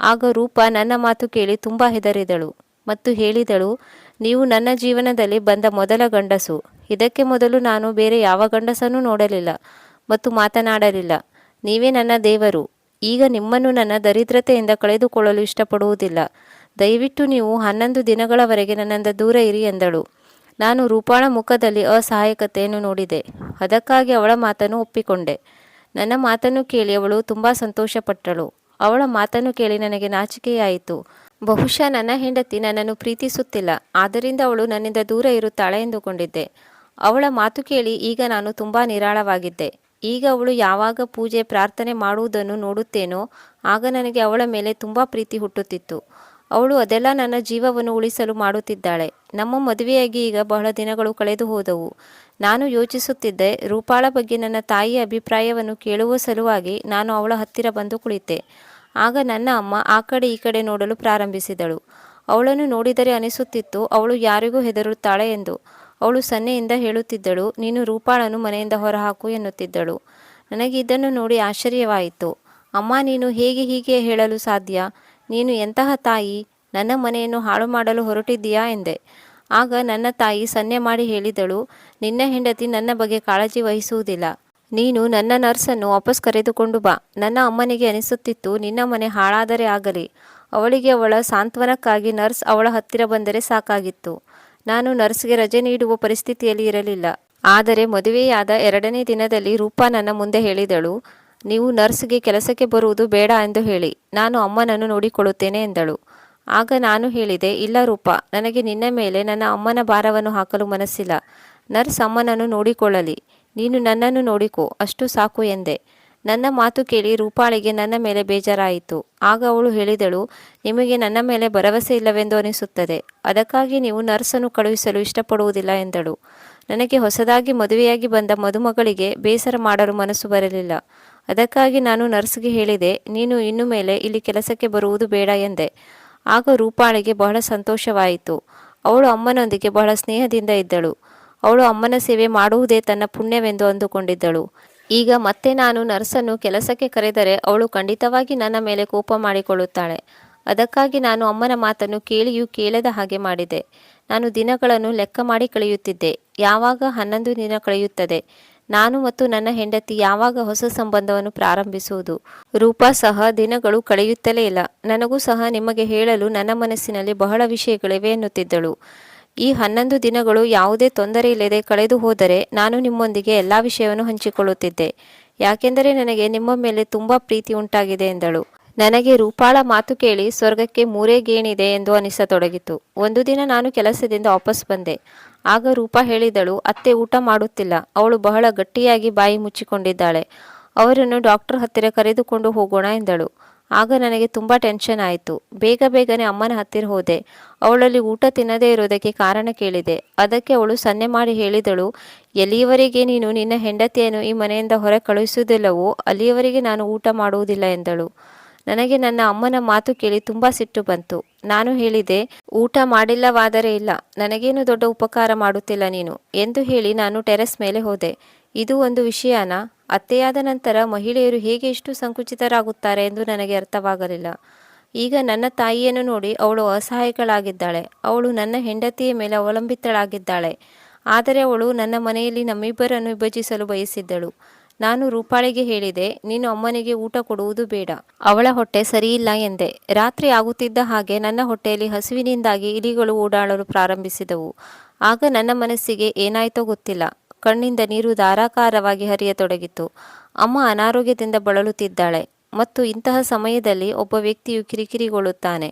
ಆಗ ರೂಪಾ ನನ್ನ ಮಾತು ಕೇಳಿ ತುಂಬ ಹೆದರಿದಳು ಮತ್ತು ಹೇಳಿದಳು, ನೀವು ನನ್ನ ಜೀವನದಲ್ಲಿ ಬಂದ ಮೊದಲ ಗಂಡಸು. ಇದಕ್ಕೆ ಮೊದಲು ನಾನು ಬೇರೆ ಯಾವ ಗಂಡಸನ್ನೂ ನೋಡಲಿಲ್ಲ ಮತ್ತು ಮಾತನಾಡಲಿಲ್ಲ. ನೀವೇ ನನ್ನ ದೇವರು. ಈಗ ನಿಮ್ಮನ್ನು ನನ್ನ ದರಿದ್ರತೆಯಿಂದ ಕಳೆದುಕೊಳ್ಳಲು ಇಷ್ಟಪಡುವುದಿಲ್ಲ. ದಯವಿಟ್ಟು ನೀವು ಹನ್ನೊಂದು ದಿನಗಳವರೆಗೆ ನನ್ನಿಂದ ದೂರ ಇರಿ ಎಂದಳು. ನಾನು ರೂಪಾಳ ಮುಖದಲ್ಲಿ ಅಸಹಾಯಕತೆಯನ್ನು ನೋಡಿದೆ. ಅದಕ್ಕಾಗಿ ಅವಳ ಮಾತನ್ನು ಒಪ್ಪಿಕೊಂಡೆ. ನನ್ನ ಮಾತನ್ನು ಕೇಳಿ ಅವಳು ತುಂಬ ಸಂತೋಷಪಟ್ಟಳು. ಅವಳ ಮಾತನ್ನು ಕೇಳಿ ನನಗೆ ನಾಚಿಕೆಯಾಯಿತು. ಬಹುಶಃ ನನ್ನ ಹೆಂಡತಿ ನನ್ನನ್ನು ಪ್ರೀತಿಸುತ್ತಿಲ್ಲ. ಆದ್ದರಿಂದ ಅವಳು ನನ್ನಿಂದ ದೂರ ಇರುತ್ತಾಳೆ ಎಂದುಕೊಂಡಿದ್ದೆ. ಅವಳ ಮಾತು ಕೇಳಿ ಈಗ ನಾನು ತುಂಬ ನಿರಾಳವಾಗಿದ್ದೆ. ಈಗ ಅವಳು ಯಾವಾಗ ಪೂಜೆ, ಪ್ರಾರ್ಥನೆ ಮಾಡುವುದನ್ನು ನೋಡುತ್ತೇನೋ, ಆಗ ನನಗೆ ಅವಳ ಮೇಲೆ ತುಂಬ ಪ್ರೀತಿ ಹುಟ್ಟುತ್ತಿತ್ತು. ಅವಳು ಅದೆಲ್ಲ ನನ್ನ ಜೀವವನ್ನು ಉಳಿಸಲು ಮಾಡುತ್ತಿದ್ದಾಳೆ. ನಮ್ಮ ಮದುವೆಯಾಗಿ ಈಗ ಬಹಳ ದಿನಗಳು ಕಳೆದು ಹೋದವು. ನಾನು ಯೋಚಿಸುತ್ತಿದ್ದೆ, ರೂಪಾಳ ಬಗ್ಗೆ ನನ್ನ ತಾಯಿಯ ಅಭಿಪ್ರಾಯವನ್ನು ಕೇಳುವ ಸಲುವಾಗಿ ನಾನು ಅವಳ ಹತ್ತಿರ ಬಂದು ಕುಳಿತೆ. ಆಗ ನನ್ನ ಅಮ್ಮ ಆ ಕಡೆ ಈ ಕಡೆ ನೋಡಲು ಪ್ರಾರಂಭಿಸಿದಳು. ಅವಳನ್ನು ನೋಡಿದರೆ ಅನಿಸುತ್ತಿತ್ತು, ಅವಳು ಯಾರಿಗೂ ಹೆದರುತ್ತಾಳೆ ಎಂದು. ಅವಳು ಸನ್ನೆಯಿಂದ ಹೇಳುತ್ತಿದ್ದಳು, ನೀನು ರೂಪಾಳನ್ನು ಮನೆಯಿಂದ ಹೊರಹಾಕು ಎನ್ನುತ್ತಿದ್ದಳು. ನನಗೆ ಇದನ್ನು ನೋಡಿ ಆಶ್ಚರ್ಯವಾಯಿತು. ಅಮ್ಮ, ನೀನು ಹೇಗೆ ಹೀಗೆ ಹೇಳಲು ಸಾಧ್ಯ? ನೀನು ಎಂತಹ ತಾಯಿ? ನನ್ನ ಮನೆಯನ್ನು ಹಾಳು ಮಾಡಲು ಹೊರಟಿದ್ದೀಯಾ? ಎಂದೆ. ಆಗ ನನ್ನ ತಾಯಿ ಸನ್ನೆ ಮಾಡಿ ಹೇಳಿದಳು, ನಿನ್ನ ಹೆಂಡತಿ ನನ್ನ ಬಗ್ಗೆ ಕಾಳಜಿ ವಹಿಸುವುದಿಲ್ಲ. ನೀನು ನನ್ನ ನರ್ಸನ್ನು ವಾಪಸ್ ಕರೆದುಕೊಂಡು ಬಾ. ನನ್ನ ಅಮ್ಮನಿಗೆ ಅನಿಸುತ್ತಿತ್ತು, ನಿನ್ನ ಮನೆ ಹಾಳಾದರೆ ಆಗಲಿ. ಅವಳಿಗೆ ಅವಳ ಸಾಂತ್ವನಕ್ಕಾಗಿ ನರ್ಸ್ ಅವಳ ಹತ್ತಿರ ಬಂದರೆ ಸಾಕಾಗಿತ್ತು. ನಾನು ನರ್ಸ್ಗೆ ರಜೆ ನೀಡುವ ಪರಿಸ್ಥಿತಿಯಲ್ಲಿ ಇರಲಿಲ್ಲ. ಆದರೆ ಮದುವೆಯಾದ ಎರಡನೇ ದಿನದಲ್ಲಿ ರೂಪಾ ನನ್ನ ಮುಂದೆ ಹೇಳಿದಳು ನೀವು ನರ್ಸ್ಗೆ ಕೆಲಸಕ್ಕೆ ಬರುವುದು ಬೇಡ ಎಂದು ಹೇಳಿ. ನಾನು ಅಮ್ಮನನ್ನು ನೋಡಿಕೊಳ್ಳುತ್ತೇನೆ ಎಂದಳು. ಆಗ ನಾನು ಹೇಳಿದೆ, ಇಲ್ಲ ರೂಪ, ನನಗೆ ನಿನ್ನ ಮೇಲೆ ನನ್ನ ಅಮ್ಮನ ಭಾರವನ್ನು ಹಾಕಲು ಮನಸ್ಸಿಲ್ಲ. ನರ್ಸ್ ಅಮ್ಮನನ್ನು ನೋಡಿಕೊಳ್ಳಲಿ. ನೀನು ನನ್ನನ್ನು ನೋಡಿಕೋ, ಅಷ್ಟು ಸಾಕು ಎಂದೆ. ನನ್ನ ಮಾತು ಕೇಳಿ ರೂಪಾಳಿಗೆ ನನ್ನ ಮೇಲೆ ಬೇಜಾರಾಯಿತು. ಆಗ ಅವಳು ಹೇಳಿದಳು, ನಿಮಗೆ ನನ್ನ ಮೇಲೆ ಭರವಸೆ ಇಲ್ಲವೆಂದು ಅನಿಸುತ್ತದೆ. ಅದಕ್ಕಾಗಿ ನೀವು ನರ್ಸನ್ನು ಕಳುಹಿಸಲು ಇಷ್ಟಪಡುವುದಿಲ್ಲ ಎಂದಳು. ನನಗೆ ಹೊಸದಾಗಿ ಮದುವೆಯಾಗಿ ಬಂದ ಮದುಮಗಳಿಗೆ ಬೇಸರ ಮಾಡಲು ಮನಸ್ಸು ಬರಲಿಲ್ಲ. ಅದಕ್ಕಾಗಿ ನಾನು ನರ್ಸ್ಗೆ ಹೇಳಿದೆ, ನೀನು ಇನ್ನು ಮೇಲೆ ಇಲ್ಲಿ ಕೆಲಸಕ್ಕೆ ಬರುವುದು ಬೇಡ ಎಂದೆ. ಆಗ ರೂಪಾಳಿಗೆ ಬಹಳ ಸಂತೋಷವಾಯಿತು. ಅವಳು ಅಮ್ಮನೊಂದಿಗೆ ಬಹಳ ಸ್ನೇಹದಿಂದ ಇದ್ದಳು. ಅವಳು ಅಮ್ಮನ ಸೇವೆ ಮಾಡುವುದೇ ತನ್ನ ಪುಣ್ಯವೆಂದು ಅಂದುಕೊಂಡಿದ್ದಳು. ಈಗ ಮತ್ತೆ ನಾನು ನರ್ಸನ್ನು ಕೆಲಸಕ್ಕೆ ಕರೆದರೆ ಅವಳು ಖಂಡಿತವಾಗಿ ನನ್ನ ಮೇಲೆ ಕೋಪ ಮಾಡಿಕೊಳ್ಳುತ್ತಾಳೆ. ಅದಕ್ಕಾಗಿ ನಾನು ಅಮ್ಮನ ಮಾತನ್ನು ಕೇಳಿಯೂ ಕೇಳದ ಹಾಗೆ ಮಾಡಿದೆ. ನಾನು ದಿನಗಳನ್ನು ಲೆಕ್ಕ ಮಾಡಿ ಕಳೆಯುತ್ತಿದ್ದೆ. ಯಾವಾಗ ಹನ್ನೊಂದು ದಿನ ಕಳೆಯುತ್ತದೆ? ನಾನು ಮತ್ತು ನನ್ನ ಹೆಂಡತಿ ಯಾವಾಗ ಹೊಸ ಸಂಬಂಧವನ್ನು ಪ್ರಾರಂಭಿಸುವುದು? ರೂಪಾ ಸಹ ದಿನಗಳು ಕಳೆಯುತ್ತಲೇ ಇಲ್ಲ. ನನಗೂ ಸಹ ನಿಮಗೆ ಹೇಳಲು ನನ್ನ ಮನಸ್ಸಿನಲ್ಲಿ ಬಹಳ ವಿಷಯಗಳಿವೆ ಎನ್ನುತ್ತಿದ್ದಳು. ಈ ಹನ್ನೊಂದು ದಿನಗಳು ಯಾವುದೇ ತೊಂದರೆ ಇಲ್ಲದೆ ಕಳೆದು ಹೋದರೆ ನಾನು ನಿಮ್ಮೊಂದಿಗೆ ಎಲ್ಲ ವಿಷಯವನ್ನು ಹಂಚಿಕೊಳ್ಳುತ್ತಿದ್ದೆ. ಯಾಕೆಂದರೆ ನನಗೆ ನಿಮ್ಮ ಮೇಲೆ ತುಂಬ ಪ್ರೀತಿ ಉಂಟಾಗಿದೆ ಎಂದಳು. ನನಗೆ ರೂಪಾಳ ಮಾತು ಕೇಳಿ ಸ್ವರ್ಗಕ್ಕೆ ಮೂರೇ ಗೇಣಿದೆ ಎಂದು ಅನಿಸತೊಡಗಿತು. ಒಂದು ದಿನ ನಾನು ಕೆಲಸದಿಂದ ವಾಪಸ್ ಬಂದೆ. ಆಗ ರೂಪಾ ಹೇಳಿದಳು, ಅತ್ತೆ ಊಟ ಮಾಡುತ್ತಿಲ್ಲ. ಅವಳು ಬಹಳ ಗಟ್ಟಿಯಾಗಿ ಬಾಯಿ ಮುಚ್ಚಿಕೊಂಡಿದ್ದಾಳೆ. ಅವರನ್ನು ಡಾಕ್ಟರ್ ಹತ್ತಿರ ಕರೆದುಕೊಂಡು ಹೋಗೋಣ ಎಂದಳು. ಆಗ ನನಗೆ ತುಂಬ ಟೆನ್ಷನ್ ಆಯಿತು. ಬೇಗ ಬೇಗನೆ ಅಮ್ಮನ ಹತ್ತಿರ ಹೋದೆ. ಅವಳಲ್ಲಿ ಊಟ ತಿನ್ನದೇ ಇರೋದಕ್ಕೆ ಕಾರಣ ಕೇಳಿದೆ. ಅದಕ್ಕೆ ಅವಳು ಸನ್ನೆ ಮಾಡಿ ಹೇಳಿದಳು, ಎಲ್ಲಿಯವರೆಗೆ ನೀನು ನಿನ್ನ ಹೆಂಡತಿಯನ್ನು ಈ ಮನೆಯಿಂದ ಹೊರ ಕಳುಹಿಸುವುದಿಲ್ಲವೋ ಅಲ್ಲಿಯವರೆಗೆ ನಾನು ಊಟ ಮಾಡುವುದಿಲ್ಲ ಎಂದಳು. ನನಗೆ ನನ್ನ ಅಮ್ಮನ ಮಾತು ಕೇಳಿ ತುಂಬಾ ಸಿಟ್ಟು ಬಂತು. ನಾನು ಹೇಳಿದೆ, ಊಟ ಮಾಡಿಲ್ಲವಾದರೆ ಇಲ್ಲ, ನನಗೇನು ದೊಡ್ಡ ಉಪಕಾರ ಮಾಡುತ್ತಿಲ್ಲ ನೀನು ಎಂದು ಹೇಳಿ ನಾನು ಟೆರೆಸ್ ಮೇಲೆ ಹೋದೆ. ಇದು ಒಂದು ವಿಷಯನ? ಅತ್ತೆಯಾದ ನಂತರ ಮಹಿಳೆಯರು ಹೇಗೆ ಇಷ್ಟು ಸಂಕುಚಿತರಾಗುತ್ತಾರೆ ಎಂದು ನನಗೆ ಅರ್ಥವಾಗಲಿಲ್ಲ. ಈಗ ನನ್ನ ತಾಯಿಯನ್ನು ನೋಡಿ ಅವಳು ಅಸಹಾಯಕಳಾಗಿದ್ದಾಳೆ. ಅವಳು ನನ್ನ ಹೆಂಡತಿಯ ಮೇಲೆ ಅವಲಂಬಿತಳಾಗಿದ್ದಾಳೆ. ಆದರೆ ಅವಳು ನನ್ನ ಮನೆಯಲ್ಲಿ ನಮ್ಮಿಬ್ಬರನ್ನು ವಿಭಜಿಸಲು ಬಯಸಿದ್ದಳು. ನಾನು ರೂಪಾಳಿಗೆ ಹೇಳಿದೆ, ನೀನು ಅಮ್ಮನಿಗೆ ಊಟ ಕೊಡುವುದು ಬೇಡ. ಅವಳ ಹೊಟ್ಟೆ ಸರಿಯಿಲ್ಲ ಎಂದೆ. ರಾತ್ರಿ ಆಗುತ್ತಿದ್ದ ಹಾಗೆ ನನ್ನ ಹೊಟ್ಟೆಯಲ್ಲಿ ಹಸುವಿನಿಂದಾಗಿ ಇಲಿಗಳು ಓಡಾಡಲು ಪ್ರಾರಂಭಿಸಿದವು. ಆಗ ನನ್ನ ಮನಸ್ಸಿಗೆ ಏನಾಯ್ತೋ ಗೊತ್ತಿಲ್ಲ. ಕಣ್ಣಿಂದ ನೀರು ಧಾರಾಕಾರವಾಗಿ ಹರಿಯತೊಡಗಿತು ಅಮ್ಮ ಅನಾರೋಗ್ಯದಿಂದ ಬಳಲುತ್ತಿದ್ದಾಳೆ. ಮತ್ತು ಇಂತಹ ಸಮಯದಲ್ಲಿ ಒಬ್ಬ ವ್ಯಕ್ತಿಯು ಕಿರಿಕಿರಿಗೊಳ್ಳುತ್ತಾನೆ.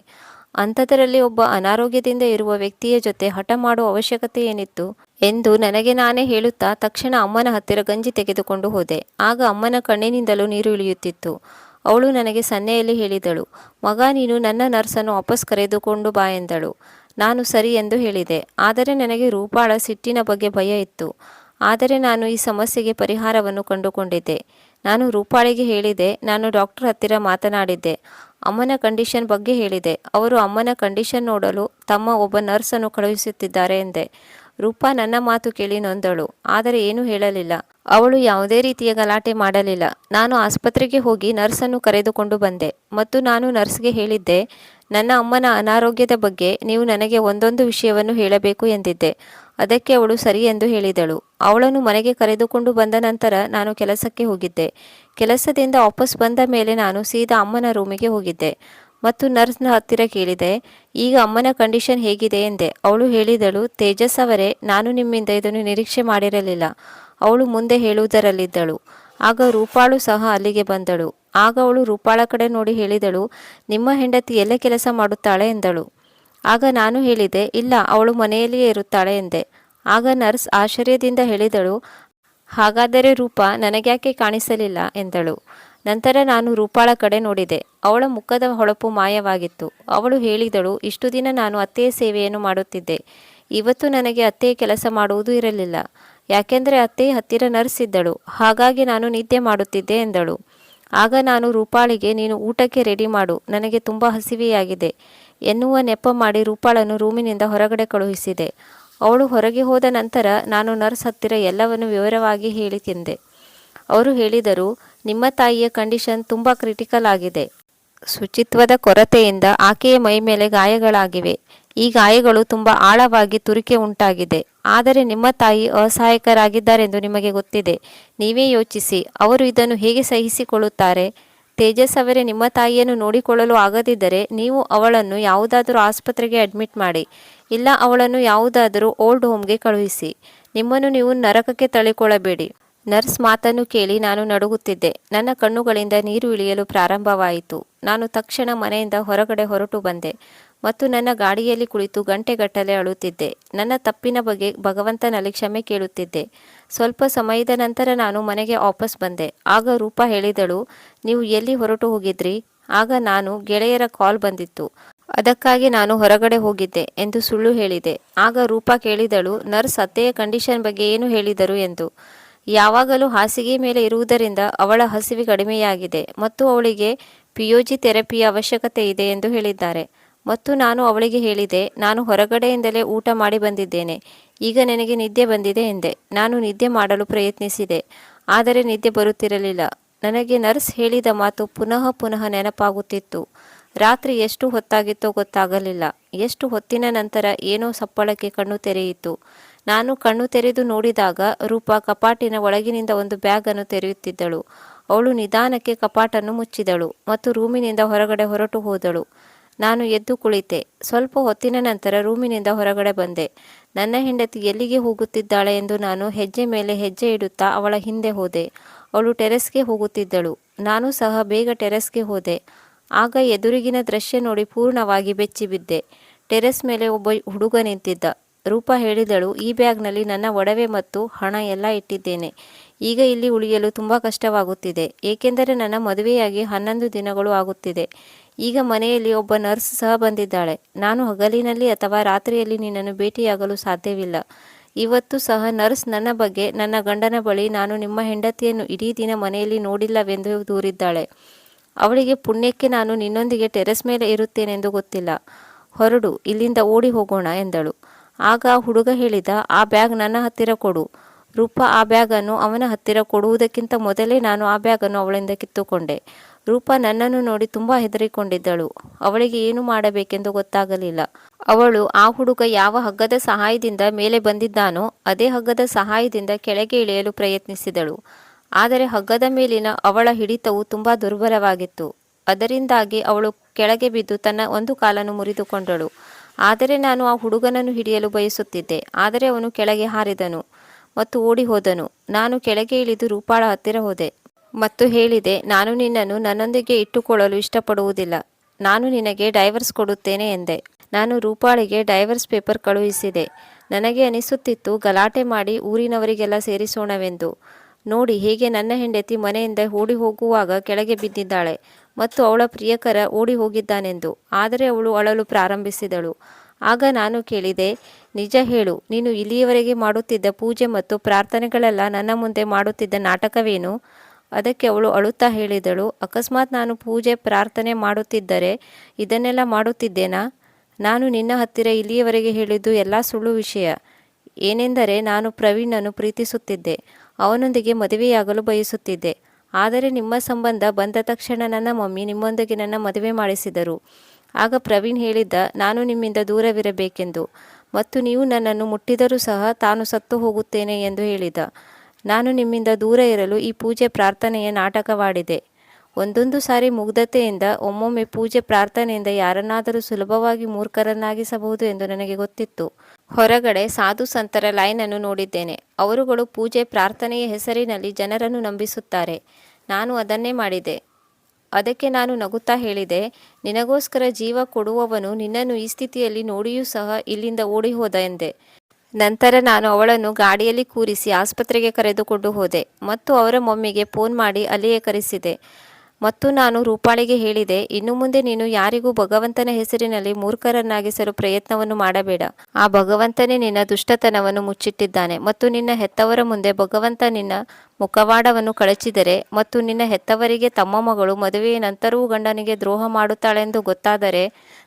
ಅಂಥದರಲ್ಲಿ ಒಬ್ಬ ಅನಾರೋಗ್ಯದಿಂದ ಇರುವ ವ್ಯಕ್ತಿಯ ಜೊತೆ ಹಠ ಮಾಡುವ ಅವಶ್ಯಕತೆ ಏನಿತ್ತು ಎಂದು ನನಗೆ ನಾನೇ ಹೇಳುತ್ತಾ ತಕ್ಷಣ ಅಮ್ಮನ ಹತ್ತಿರ ಗಂಜಿ ತೆಗೆದುಕೊಂಡು ಹೋದೆ. ಆಗ ಅಮ್ಮನ ಕಣ್ಣಿನಿಂದಲೂ ನೀರು ಇಳಿಯುತ್ತಿತ್ತು. ಅವಳು ನನಗೆ ಸನ್ನೆಯಲ್ಲಿ ಹೇಳಿದಳು, ಮಗ, ನೀನು ನನ್ನ ನರ್ಸನ್ನು ವಾಪಸ್ ಕರೆದುಕೊಂಡು ಬಾ ಎಂದಳು. ನಾನು ಸರಿ ಎಂದು ಹೇಳಿದೆ. ಆದರೆ ನನಗೆ ರೂಪಾಳ ಸಿಟ್ಟಿನ ಬಗ್ಗೆ ಭಯ ಇತ್ತು. ಆದರೆ ನಾನು ಈ ಸಮಸ್ಯೆಗೆ ಪರಿಹಾರವನ್ನು ಕಂಡುಕೊಂಡಿದ್ದೆ. ನಾನು ರೂಪಾಳಿಗೆ ಹೇಳಿದೆ, ನಾನು ಡಾಕ್ಟರ್ ಹತ್ತಿರ ಮಾತನಾಡಿದ್ದೆ. ಅಮ್ಮನ ಕಂಡೀಷನ್ ಬಗ್ಗೆ ಹೇಳಿದೆ. ಅವರು ಅಮ್ಮನ ಕಂಡೀಷನ್ ನೋಡಲು ತಮ್ಮ ಒಬ್ಬ ನರ್ಸನ್ನು ಕಳುಹಿಸುತ್ತಿದ್ದಾರೆ ಎಂದೆ. ರೂಪಾ ನನ್ನ ಮಾತು ಕೇಳಿ ನೊಂದಳು. ಆದರೆ ಏನೂ ಹೇಳಲಿಲ್ಲ. ಅವಳು ಯಾವುದೇ ರೀತಿಯ ಗಲಾಟೆ ಮಾಡಲಿಲ್ಲ. ನಾನು ಆಸ್ಪತ್ರೆಗೆ ಹೋಗಿ ನರ್ಸನ್ನು ಕರೆದುಕೊಂಡು ಬಂದೆ. ಮತ್ತು ನಾನು ನರ್ಸ್ಗೆ ಹೇಳಿದ್ದೆ, ನನ್ನ ಅಮ್ಮನ ಅನಾರೋಗ್ಯದ ಬಗ್ಗೆ ನೀವು ನನಗೆ ಒಂದೊಂದು ವಿಷಯವನ್ನು ಹೇಳಬೇಕು ಎಂದಿದ್ದೆ. ಅದಕ್ಕೆ ಅವಳು ಸರಿ ಎಂದು ಹೇಳಿದಳು. ಅವಳನ್ನು ಮನೆಗೆ ಕರೆದುಕೊಂಡು ಬಂದ ನಂತರ ನಾನು ಕೆಲಸಕ್ಕೆ ಹೋಗಿದ್ದೆ. ಕೆಲಸದಿಂದ ವಾಪಸ್ ಬಂದ ಮೇಲೆ ನಾನು ಸೀದಾ ಅಮ್ಮನ ರೂಮಿಗೆ ಹೋಗಿದ್ದೆ. ಮತ್ತು ನರ್ಸ್ನ ಹತ್ತಿರ ಕೇಳಿದೆ, ಈಗ ಅಮ್ಮನ ಕಂಡೀಷನ್ ಹೇಗಿದೆ? ಎಂದೆ. ಅವಳು ಹೇಳಿದಳು, ತೇಜಸ್ ಅವರೇ, ನಾನು ನಿಮ್ಮಿಂದ ಇದನ್ನು ನಿರೀಕ್ಷೆ ಮಾಡಿರಲಿಲ್ಲ. ಅವಳು ಮುಂದೆ ಹೇಳುವುದರಲ್ಲಿದ್ದಳು. ಆಗ ರೂಪಾಳು ಸಹ ಅಲ್ಲಿಗೆ ಬಂದಳು. ಆಗ ಅವಳು ರೂಪಾಳ ಕಡೆ ನೋಡಿ ಹೇಳಿದಳು, ನಿಮ್ಮ ಹೆಂಡತಿ ಎಲ್ಲ ಕೆಲಸ ಮಾಡುತ್ತಾಳೆ? ಎಂದಳು. ಆಗ ನಾನು ಹೇಳಿದೆ, ಇಲ್ಲ, ಅವಳು ಮನೆಯಲ್ಲಿಯೇ ಇರುತ್ತಾಳೆ, ಎಂದೆ. ಆಗ ನರ್ಸ್ ಆಶ್ಚರ್ಯದಿಂದ ಹೇಳಿದಳು ಹಾಗಾದರೆ ರೂಪ ನನಗ್ಯಾಕೆ ಕಾಣಿಸಲಿಲ್ಲ ಎಂದಳು. ನಂತರ ನಾನು ರೂಪಾಳ ಕಡೆ ನೋಡಿದೆ. ಅವಳ ಮುಖದ ಹೊಳಪು ಮಾಯವಾಗಿತ್ತು. ಅವಳು ಹೇಳಿದಳು, ಇಷ್ಟು ದಿನ ನಾನು ಅತ್ತೆಯ ಸೇವೆಯನ್ನು ಮಾಡುತ್ತಿದ್ದೆ. ಇವತ್ತು ನನಗೆ ಅತ್ತೆಯ ಕೆಲಸ ಮಾಡುವುದು ಇರಲಿಲ್ಲ. ಯಾಕೆಂದರೆ ಅತ್ತೆ ಹತ್ತಿರ ನರ್ಸ್ ಇದ್ದಳು. ಹಾಗಾಗಿ ನಾನು ನಿದ್ದೆ ಮಾಡುತ್ತಿದ್ದೆ ಎಂದಳು. ಆಗ ನಾನು ರೂಪಾಳಿಗೆ, ನೀನು ಊಟಕ್ಕೆ ರೆಡಿ ಮಾಡು. ನನಗೆ ತುಂಬ ಹಸಿವೆಯಾಗಿದೆ. ಎನ್ನುವ ನೆಪ ಮಾಡಿ ರೂಪಾಳನ್ನು ರೂಮಿನಿಂದ ಹೊರಗಡೆ ಕಳುಹಿಸಿದೆ. ಅವಳು ಹೊರಗೆ ಹೋದ ನಂತರ ನಾನು ನರ್ಸ್ ಹತ್ತಿರ ಎಲ್ಲವನ್ನು ವಿವರವಾಗಿ ಹೇಳಿ ತಿಂದೆ. ಅವರು ಹೇಳಿದರು, ನಿಮ್ಮ ತಾಯಿಯ ಕಂಡೀಷನ್ ತುಂಬ ಕ್ರಿಟಿಕಲ್ ಆಗಿದೆ. ಶುಚಿತ್ವದ ಕೊರತೆಯಿಂದ ಆಕೆಯ ಮೈ ಮೇಲೆ ಗಾಯಗಳಾಗಿವೆ. ಈ ಗಾಯಗಳು ತುಂಬ ಆಳವಾಗಿ ತುರಿಕೆ ಉಂಟಾಗಿದೆ. ಆದರೆ ನಿಮ್ಮ ತಾಯಿ ಅಸಹಾಯಕರಾಗಿದ್ದಾರೆಂದು ನಿಮಗೆ ಗೊತ್ತಿದೆ. ನೀವೇ ಯೋಚಿಸಿ, ಅವರು ಇದನ್ನು ಹೇಗೆ ಸಹಿಸಿಕೊಳ್ಳುತ್ತಾರೆ? ತೇಜಸ್ ಅವರೇ, ನಿಮ್ಮ ತಾಯಿಯನ್ನು ನೋಡಿಕೊಳ್ಳಲು ಆಗದಿದ್ದರೆ ನೀವು ಅವಳನ್ನು ಯಾವುದಾದರೂ ಆಸ್ಪತ್ರೆಗೆ ಅಡ್ಮಿಟ್ ಮಾಡಿ. ಇಲ್ಲ ಅವಳನ್ನು ಯಾವುದಾದರೂ ಓಲ್ಡ್ ಹೋಮ್ಗೆ ಕಳುಹಿಸಿ. ನಿಮ್ಮನ್ನು ನೀವು ನರಕಕ್ಕೆ ತಳ್ಳಿಕೊಳ್ಳಬೇಡಿ. ನರ್ಸ್ ಮಾತನ್ನು ಕೇಳಿ ನಾನು ನಡುಗುತ್ತಿದ್ದೆ. ನನ್ನ ಕಣ್ಣುಗಳಿಂದ ನೀರು ಇಳಿಯಲು ಪ್ರಾರಂಭವಾಯಿತು. ನಾನು ತಕ್ಷಣ ಮನೆಯಿಂದ ಹೊರಗಡೆ ಹೊರಟು ಬಂದೆ. ಮತ್ತು ನನ್ನ ಗಾಡಿಯಲ್ಲಿ ಕುಳಿತು ಗಂಟೆಗಟ್ಟಲೆ ಅಳುತ್ತಿದ್ದೆ. ನನ್ನ ತಪ್ಪಿನ ಬಗ್ಗೆ ಭಗವಂತನಲ್ಲಿ ಕ್ಷಮೆ ಕೇಳುತ್ತಿದ್ದೆ. ಸ್ವಲ್ಪ ಸಮಯದ ನಂತರ ನಾನು ಮನೆಗೆ ವಾಪಸ್ ಬಂದೆ. ಆಗ ರೂಪ ಹೇಳಿದಳು, ನೀವು ಎಲ್ಲಿ ಹೊರಟು ಹೋಗಿದ್ರಿ? ಆಗ ನಾನು ಗೆಳೆಯರ ಕಾಲ್ ಬಂದಿತ್ತು. ಅದಕ್ಕಾಗಿ ನಾನು ಹೊರಗಡೆ ಹೋಗಿದ್ದೆ ಎಂದು ಸುಳ್ಳು ಹೇಳಿದೆ. ಆಗ ರೂಪಾ ಕೇಳಿದಳು, ನರ್ಸ್, ಅತ್ತೆಯ ಕಂಡೀಷನ್ ಬಗ್ಗೆ ಏನು ಹೇಳಿದರು? ಎಂದು. ಯಾವಾಗಲೂ ಹಾಸಿಗೆ ಮೇಲೆ ಇರುವುದರಿಂದ ಅವಳ ಹಸಿವಿ ಕಡಿಮೆಯಾಗಿದೆ ಮತ್ತು ಅವಳಿಗೆ ಪಿಯೋಜಿ ಥೆರಪಿಯ ಅವಶ್ಯಕತೆ ಇದೆ ಎಂದು ಹೇಳಿದ್ದಾರೆ. ಮತ್ತು ನಾನು ಅವಳಿಗೆ ಹೇಳಿದೆ, ನಾನು ಹೊರಗಡೆಯಿಂದಲೇ ಊಟ ಮಾಡಿ ಬಂದಿದ್ದೇನೆ. ಈಗ ನನಗೆ ನಿದ್ದೆ ಬಂದಿದೆ ಎಂದೆ. ನಾನು ನಿದ್ದೆ ಮಾಡಲು ಪ್ರಯತ್ನಿಸಿದೆ, ಆದರೆ ನಿದ್ದೆ ಬರುತ್ತಿರಲಿಲ್ಲ. ನನಗೆ ನರ್ಸ್ ಹೇಳಿದ ಮಾತು ಪುನಃ ಪುನಃ ನೆನಪಾಗುತ್ತಿತ್ತು. ರಾತ್ರಿ ಎಷ್ಟು ಹೊತ್ತಾಗಿತ್ತೋ ಗೊತ್ತಾಗಲಿಲ್ಲ. ಎಷ್ಟು ಹೊತ್ತಿನ ನಂತರ ಏನೋ ಸಪ್ಪಳಕ್ಕೆ ಕಣ್ಣು ತೆರೆಯಿತು. ನಾನು ಕಣ್ಣು ತೆರೆದು ನೋಡಿದಾಗ ರೂಪಾ ಕಪಾಟಿನ ಒಳಗಿನಿಂದ ಒಂದು ಬ್ಯಾಗನ್ನು ತೆರೆಯುತ್ತಿದ್ದಳು. ಅವಳು ನಿಧಾನಕ್ಕೆ ಕಪಾಟನ್ನು ಮುಚ್ಚಿದಳು ಮತ್ತು ರೂಮಿನಿಂದ ಹೊರಗಡೆ ಹೊರಟು ಹೋದಳು. ನಾನು ಎದ್ದು ಕುಳಿತೆ. ಸ್ವಲ್ಪ ಹೊತ್ತಿನ ನಂತರ ರೂಮಿನಿಂದ ಹೊರಗಡೆ ಬಂದೆ. ನನ್ನ ಹೆಂಡತಿ ಎಲ್ಲಿಗೆ ಹೋಗುತ್ತಿದ್ದಾಳೆ ಎಂದು ನಾನು ಹೆಜ್ಜೆ ಮೇಲೆ ಹೆಜ್ಜೆ ಇಡುತ್ತಾ ಅವಳ ಹಿಂದೆ ಹೋದೆ. ಅವಳು ಟೆರೆಸ್ಗೆ ಹೋಗುತ್ತಿದ್ದಳು. ನಾನು ಸಹ ಬೇಗ ಟೆರೆಸ್ಗೆ ಹೋದೆ. ಆಗ ಎದುರಿಗಿನ ದೃಶ್ಯ ನೋಡಿ ಪೂರ್ಣವಾಗಿ ಬೆಚ್ಚಿಬಿದ್ದೆ. ಟೆರೆಸ್ ಮೇಲೆ ಒಬ್ಬ ಹುಡುಗ ನಿಂತಿದ್ದ. ರೂಪ ಹೇಳಿದಳು, ಈ ಬ್ಯಾಗ್ನಲ್ಲಿ ನನ್ನ ಒಡವೆ ಮತ್ತು ಹಣ ಎಲ್ಲ ಇಟ್ಟಿದ್ದೇನೆ. ಈಗ ಇಲ್ಲಿ ಉಳಿಯಲು ತುಂಬ ಕಷ್ಟವಾಗುತ್ತಿದೆ. ಏಕೆಂದರೆ ನನ್ನ ಮದುವೆಯಾಗಿ ಹನ್ನೊಂದು ದಿನಗಳು ಆಗುತ್ತಿದೆ. ಈಗ ಮನೆಯಲ್ಲಿ ಒಬ್ಬ ನರ್ಸ್ ಸಹ ಬಂದಿದ್ದಾಳೆ. ನಾನು ಹಗಲಿನಲ್ಲಿ ಅಥವಾ ರಾತ್ರಿಯಲ್ಲಿ ನಿನ್ನನ್ನು ಭೇಟಿಯಾಗಲು ಸಾಧ್ಯವಿಲ್ಲ. ಇವತ್ತು ಸಹ ನರ್ಸ್ ನನ್ನ ಬಗ್ಗೆ, ನನ್ನ ಗಂಡನ ಬಳಿ ನಾನು ನಿಮ್ಮ ಹೆಂಡತಿಯನ್ನು ಇಡೀ ದಿನ ಮನೆಯಲ್ಲಿ ನೋಡಿಲ್ಲವೆಂದು ದೂರಿದ್ದಾಳೆ. ಅವಳಿಗೆ ಪುಣ್ಯಕ್ಕೆ ನಾನು ನಿನ್ನೊಂದಿಗೆ ಟೆರೆಸ್ ಮೇಲೆ ಇರುತ್ತೇನೆಂದು ಗೊತ್ತಿಲ್ಲ. ಹೊರಡು, ಇಲ್ಲಿಂದ ಓಡಿ ಹೋಗೋಣ ಎಂದಳು. ಆಗ ಹುಡುಗ ಹೇಳಿದ, ಆ ಬ್ಯಾಗ್ ನನ್ನ ಹತ್ತಿರ ಕೊಡು. ರೂಪ ಆ ಬ್ಯಾಗನ್ನು ಅವನ ಹತ್ತಿರ ಕೊಡುವುದಕ್ಕಿಂತ ಮೊದಲೇ ನಾನು ಆ ಬ್ಯಾಗನ್ನು ಅವಳಿಂದ ಕಿತ್ತುಕೊಂಡೆ. ರೂಪ ನನ್ನನ್ನು ನೋಡಿ ತುಂಬ ಹೆದರಿಕೊಂಡಿದ್ದಳು. ಅವಳಿಗೆ ಏನು ಮಾಡಬೇಕೆಂದು ಗೊತ್ತಾಗಲಿಲ್ಲ. ಅವಳು ಆ ಹುಡುಗ ಯಾವ ಹಗ್ಗದ ಸಹಾಯದಿಂದ ಮೇಲೆ ಬಂದಿದ್ದಾನೋ, ಅದೇ ಹಗ್ಗದ ಸಹಾಯದಿಂದ ಕೆಳಗೆ ಇಳಿಯಲು ಪ್ರಯತ್ನಿಸಿದಳು. ಆದರೆ ಹಗ್ಗದ ಮೇಲಿನ ಅವಳ ಹಿಡಿತವು ತುಂಬಾ ದುರ್ಬಲವಾಗಿತ್ತು. ಅದರಿಂದಾಗಿ ಅವಳು ಕೆಳಗೆ ಬಿದ್ದು ತನ್ನ ಒಂದು ಕಾಲನ್ನು ಮುರಿದುಕೊಂಡಳು. ಆದರೆ ನಾನು ಆ ಹುಡುಗನನ್ನು ಹಿಡಿಯಲು ಬಯಸುತ್ತಿದ್ದೆ. ಆದರೆ ಅವನು ಕೆಳಗೆ ಹಾರಿದನು ಮತ್ತು ಓಡಿ ಹೋದನು ನಾನು ಕೆಳಗೆ ಇಳಿದು ರೂಪಾಳ ಹತ್ತಿರ ಹೋದೆ ಮತ್ತು ಹೇಳಿದೆ, ನಾನು ನಿನ್ನನ್ನು ನನ್ನೊಂದಿಗೆ ಇಟ್ಟುಕೊಳ್ಳಲು ಇಷ್ಟಪಡುವುದಿಲ್ಲ. ನಾನು ನಿನಗೆ ಡೈವರ್ಸ್ ಕೊಡುತ್ತೇನೆ ಎಂದೆ. ನಾನು ರೂಪಾಳಿಗೆ ಡೈವರ್ಸ್ ಪೇಪರ್ ಕಳುಹಿಸಿದೆ. ನನಗೆ ಅನಿಸುತ್ತಿತ್ತು, ಗಲಾಟೆ ಮಾಡಿ ಊರಿನವರಿಗೆಲ್ಲ ಸೇರಿಸೋಣವೆಂದು. ನೋಡಿ ಹೇಗೆ ನನ್ನ ಹೆಂಡತಿ ಮನೆಯಿಂದ ಓಡಿ ಹೋಗುವಾಗ ಕೆಳಗೆ ಬಿದ್ದಿದ್ದಾಳೆ ಮತ್ತು ಅವಳ ಪ್ರಿಯಕರ ಓಡಿ ಹೋಗಿದ್ದಾನೆಂದು. ಆದರೆ ಅವಳು ಅಳಲು ಪ್ರಾರಂಭಿಸಿದಳು. ಆಗ ನಾನು ಕೇಳಿದೆ, ನಿಜ ಹೇಳು, ನೀನು ಇಲ್ಲಿಯವರೆಗೆ ಮಾಡುತ್ತಿದ್ದ ಪೂಜೆ ಮತ್ತು ಪ್ರಾರ್ಥನೆಗಳೆಲ್ಲ ನನ್ನ ಮುಂದೆ ಮಾಡುತ್ತಿದ್ದ ನಾಟಕವೇನು? ಅದಕ್ಕೆ ಅವಳು ಅಳುತ್ತಾ ಹೇಳಿದಳು, ಅಕಸ್ಮಾತ್ ನಾನು ಪೂಜೆ, ಪ್ರಾರ್ಥನೆ ಮಾಡುತ್ತಿದ್ದರೆ ಇದನ್ನೆಲ್ಲ ಮಾಡುತ್ತಿದ್ದೇನಾ? ನಾನು ನಿನ್ನ ಹತ್ತಿರ ಇಲ್ಲಿಯವರೆಗೆ ಹೇಳಿದ್ದು ಎಲ್ಲ ಸುಳ್ಳು ವಿಷಯ. ಏನೆಂದರೆ ನಾನು ಪ್ರವೀಣನ್ನು ಪ್ರೀತಿಸುತ್ತಿದ್ದೆ. ಅವನೊಂದಿಗೆ ಮದುವೆಯಾಗಲು ಬಯಸುತ್ತಿದ್ದೆ. ಆದರೆ ನಿಮ್ಮ ಸಂಬಂಧ ಬಂದ ತಕ್ಷಣ ನನ್ನ ಮಮ್ಮಿ ನಿಮ್ಮೊಂದಿಗೆ ನನ್ನ ಮದುವೆ ಮಾಡಿಸಿದರು. ಆಗ ಪ್ರವೀಣ್ ಹೇಳಿದ್ದ, ನಾನು ನಿಮ್ಮಿಂದ ದೂರವಿರಬೇಕೆಂದು. ಮತ್ತು ನೀವು ನನ್ನನ್ನು ಮುಟ್ಟಿದರೂ ಸಹ ತಾನು ಸತ್ತು ಹೋಗುತ್ತೇನೆ ಎಂದು ಹೇಳಿದ. ನಾನು ನಿಮ್ಮಿಂದ ದೂರ ಇರಲು ಈ ಪೂಜೆ ಪ್ರಾರ್ಥನೆಯ ನಾಟಕವಾಡಿದೆ. ಒಂದೊಂದು ಸಾರಿ ಮುಗ್ಧತೆಯಿಂದ ಒಮ್ಮೊಮ್ಮೆ ಪೂಜೆ ಪ್ರಾರ್ಥನೆಯಿಂದ ಯಾರನ್ನಾದರೂ ಸುಲಭವಾಗಿ ಮೂರ್ಖರನ್ನಾಗಿಸಬಹುದು ಎಂದು ನನಗೆ ಗೊತ್ತಿತ್ತು. ಹೊರಗಡೆ ಸಾಧು ಸಂತರ ಲೈನನ್ನು ನೋಡಿದ್ದೇನೆ. ಅವರುಗಳು ಪೂಜೆ ಪ್ರಾರ್ಥನೆಯ ಹೆಸರಿನಲ್ಲಿ ಜನರನ್ನು ನಂಬಿಸುತ್ತಾರೆ. ನಾನು ಅದನ್ನೇ ಮಾಡಿದೆ. ಅದಕ್ಕೆ ನಾನು ನಗುತ್ತಾ ಹೇಳಿದೆ, ನಿನಗೋಸ್ಕರ ಜೀವ ಕೊಡುವವನು ನಿನ್ನನ್ನು ಈ ಸ್ಥಿತಿಯಲ್ಲಿ ನೋಡಿಯೂ ಸಹ ಇಲ್ಲಿಂದ ಓಡಿ ಹೋದ ಎಂದೆ. ನಂತರ ನಾನು ಅವಳನ್ನು ಗಾಡಿಯಲ್ಲಿ ಕೂರಿಸಿ ಆಸ್ಪತ್ರೆಗೆ ಕರೆದುಕೊಂಡು ಹೋದೆ ಮತ್ತು ಅವರ ಮಮ್ಮಿಗೆ ಫೋನ್ ಮಾಡಿ ಅಲ್ಲಿಯೇ ಕರೆಸಿದೆ. ಮತ್ತು ನಾನು ರೂಪಾಳಿಗೆ ಹೇಳಿದೆ, ಇನ್ನು ಮುಂದೆ ನೀನು ಯಾರಿಗೂ ಭಗವಂತನ ಹೆಸರಿನಲ್ಲಿ ಮೂರ್ಖರನ್ನಾಗಿಸಲು ಪ್ರಯತ್ನವನ್ನು ಮಾಡಬೇಡ. ಆ ಭಗವಂತನೇ ನಿನ್ನ ದುಷ್ಟತನವನ್ನು ಮುಚ್ಚಿಟ್ಟಿದ್ದಾನೆ ಮತ್ತು ನಿನ್ನ ಹೆತ್ತವರ ಮುಂದೆ ಭಗವಂತ ನಿನ್ನ ಮುಖವಾಡವನ್ನು ಕಳಚಿದರೆ ಮತ್ತು ನಿನ್ನ ಹೆತ್ತವರಿಗೆ ತಮ್ಮ ಮಗಳು ಮದುವೆಯ ನಂತರವೂ ಗಂಡನಿಗೆ ದ್ರೋಹ ಮಾಡುತ್ತಾಳೆಂದು ಗೊತ್ತಾದರೆ,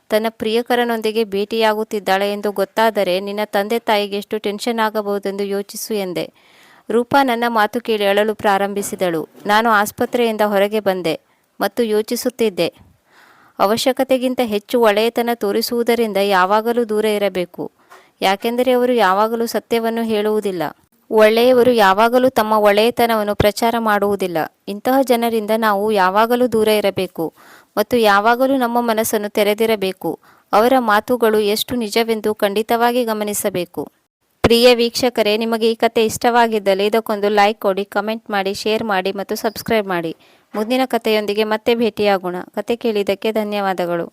ತನ್ನ ಪ್ರಿಯಕರನೊಂದಿಗೆ ಭೇಟಿಯಾಗುತ್ತಿದ್ದಾಳೆ ಎಂದು ಗೊತ್ತಾದರೆ ನಿನ್ನ ತಂದೆ ತಾಯಿಗೆ ಎಷ್ಟು ಟೆನ್ಷನ್ ಆಗಬಹುದೆಂದು ಯೋಚಿಸು ಎಂದೆ. ರೂಪಾ ನನ್ನ ಮಾತು ಕೇಳಿ ಅಳಲು ಪ್ರಾರಂಭಿಸಿದಳು. ನಾನು ಆಸ್ಪತ್ರೆಯಿಂದ ಹೊರಗೆ ಬಂದೆ ಮತ್ತು ಯೋಚಿಸುತ್ತಿದ್ದೆ. ಅವಶ್ಯಕತೆಗಿಂತ ಹೆಚ್ಚು ಒಳೆಯತನ ತೋರಿಸುವುದರಿಂದ ಯಾವಾಗಲೂ ದೂರ ಇರಬೇಕು. ಯಾಕೆಂದರೆ ಅವರು ಯಾವಾಗಲೂ ಸತ್ಯವನ್ನು ಹೇಳುವುದಿಲ್ಲ. ಒಳ್ಳೆಯವರು ಯಾವಾಗಲೂ ತಮ್ಮ ಒಳ್ಳೆಯತನವನ್ನು ಪ್ರಚಾರ ಮಾಡುವುದಿಲ್ಲ. ಇಂತಹ ಜನರಿಂದ ನಾವು ಯಾವಾಗಲೂ ದೂರ ಇರಬೇಕು ಮತ್ತು ಯಾವಾಗಲೂ ನಮ್ಮ ಮನಸ್ಸನ್ನು ತೆರೆದಿರಬೇಕು. ಅವರ ಮಾತುಗಳು ಎಷ್ಟು ನಿಜವೆಂದು ಖಂಡಿತವಾಗಿ ಗಮನಿಸಬೇಕು. ಪ್ರಿಯ ವೀಕ್ಷಕರೇ, ನಿಮಗೆ ಈ ಕತೆ ಇಷ್ಟವಾಗಿದ್ದಲ್ಲಿ ಇದಕ್ಕೊಂದು ಲೈಕ್ ಕೊಡಿ ಕಮೆಂಟ್ ಮಾಡಿ ಶೇರ್ ಮಾಡಿ ಮತ್ತು ಸಬ್ಸ್ಕ್ರೈಬ್ ಮಾಡಿ. ಮುಂದಿನ ಕಥೆಯೊಂದಿಗೆ ಮತ್ತೆ ಭೇಟಿಯಾಗೋಣ. ಕತೆ ಕೇಳಿದ್ದಕ್ಕೆ ಧನ್ಯವಾದಗಳು.